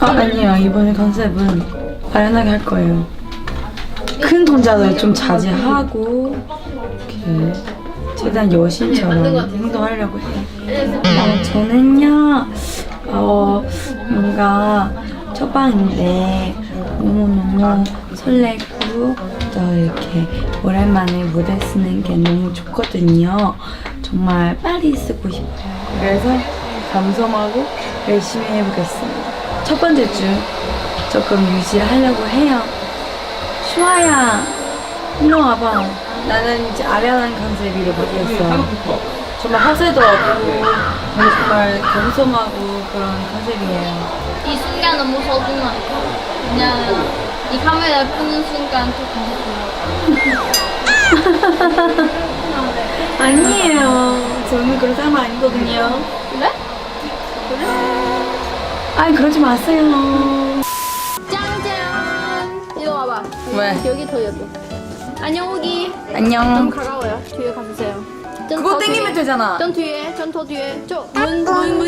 아, 아니에요. 이번에 컨셉은 아련하게 할 거예요. 큰 동작을 좀 자제하고 이렇게 최대한 여신처럼 행동하려고 해요. 어, 저는요, 어, 뭔가 첫방인데 너무너무 설레고 또 이렇게 오랜만에 무대 쓰는 게 너무 좋거든요. 정말 빨리 쓰고 싶어요. 그래서 감성하고 열심히 해보겠습니다. 첫 번째 주 조금 유지하려고 해요. 슈아야, 일로 와봐. 나는 이제 아련한 컨셉으로 바뀌었어. 정말 허세도 없고 정말 겸손하고 그런 컨셉이에요. 이 순간 너무 서운해. 그냥 이 카메라 끄는 순간 또 감동. 아니에요. 저는 그런 사람 아니거든요. 아니 그러지 마세요. 짱짱! 이리 와봐. 왜? 여기 더 예뻐. 안녕. 좀 안녕. 가까워요. 뒤에 가주세요. 그거 땡기면 되잖아. 전 뒤에, 전 더 뒤에. 저 문, 문, 문.